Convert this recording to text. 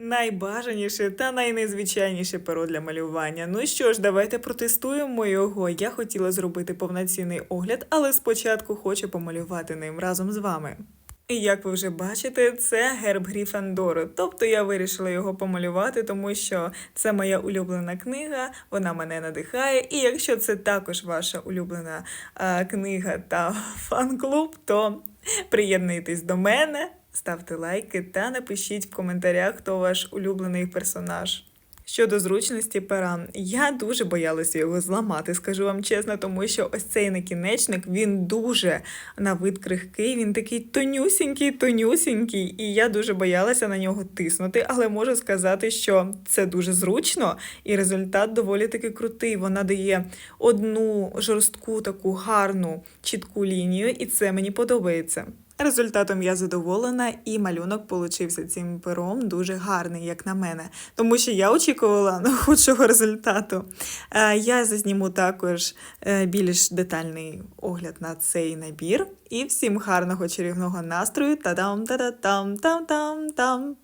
Найбажаніше та найнезвичайніше перо для малювання. Ну що ж, давайте протестуємо його. Я хотіла зробити повноцінний огляд, але спочатку хочу помалювати ним разом з вами. І як ви вже бачите, це герб Гріфандору. Тобто я вирішила його помалювати, тому що це моя улюблена книга, вона мене надихає. І якщо це також ваша улюблена е, книга та фан-клуб, то приєднуйтесь до мене, ставте лайки та напишіть в коментарях, хто ваш улюблений персонаж. Щодо зручності пера, я дуже боялася його зламати, скажу вам чесно, тому що ось цей накінечник він дуже на вид крихкий, він такий тонюсінький, тонюсінький, і я дуже боялася на нього тиснути, але можу сказати, що це дуже зручно, і результат доволі таки крутий. Вона дає одну жорстку таку гарну чітку лінію, і це мені подобається. Результатом я задоволена, і малюнок получився цим пером дуже гарний, як на мене, тому що я очікувала ну, худшого результату. Е, Я зазніму також е, більш детальний огляд на цей набір. І всім гарного чарівного настрою. Та-дам, та-да-там, там-там-там.